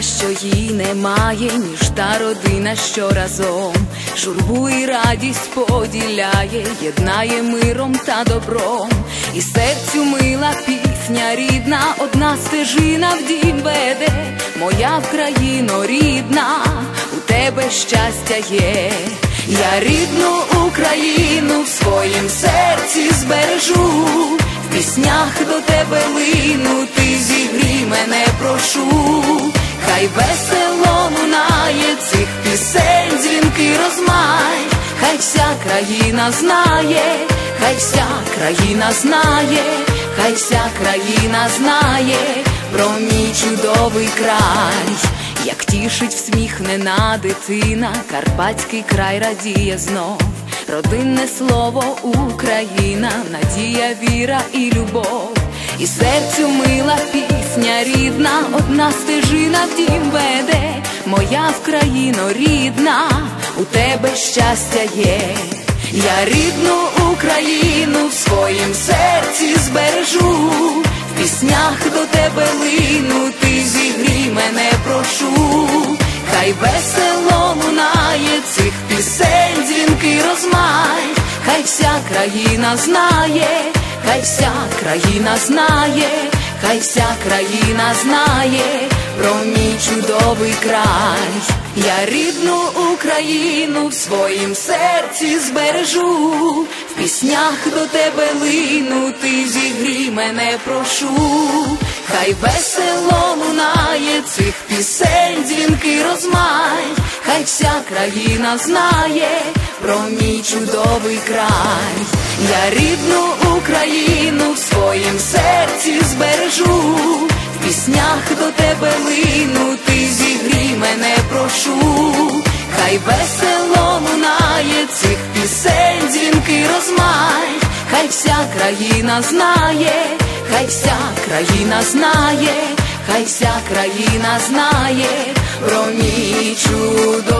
що їй немає, ніж та родина, що разом. Журбу і радість поділяє, єднає миром та добром, і серцю мила пісня рідна, одна стежина в дім веде, моя Вкраїно рідна, у тебе щастя є. Я рідну Україну в своїм серці збережу, в піснях до тебе лину, ти зігрій мене прошу, хай весело лунає цих пісень, дзвінки розмай, хай вся країна знає, хай вся країна знає, хай вся країна знає про мій чудовий край. Як тішить всміхнена дитина, карпатський край радіє знов, родинне слово Україна, надія, віра і любов, і серцю мила пісня рідна, одна стежина в дім веде, моя Вкраїно рідна, у тебе щастя є, я рідну Україну в своїм серці збережу, в піснях до тебе лину, ти зігрій мене прошу, хай весело лунає цих пісень, дзвінки розмай, хай вся країна знає, хай вся країна знає, хай вся країна знає про мій чудовий край. Я рідну Україну в своїм серці збережу, в піснях до тебе лину, ти зігрій мене прошу, хай весело лунає цих пісень, дзвінки розмай, хай вся країна знає про мій чудовий край. Піснях до тебе лину, ти зігрій мене прошу, хай весело лунає цих пісень, дзвінки розмай, хай вся країна знає, хай вся країна знає, хай вся країна знає про мій край.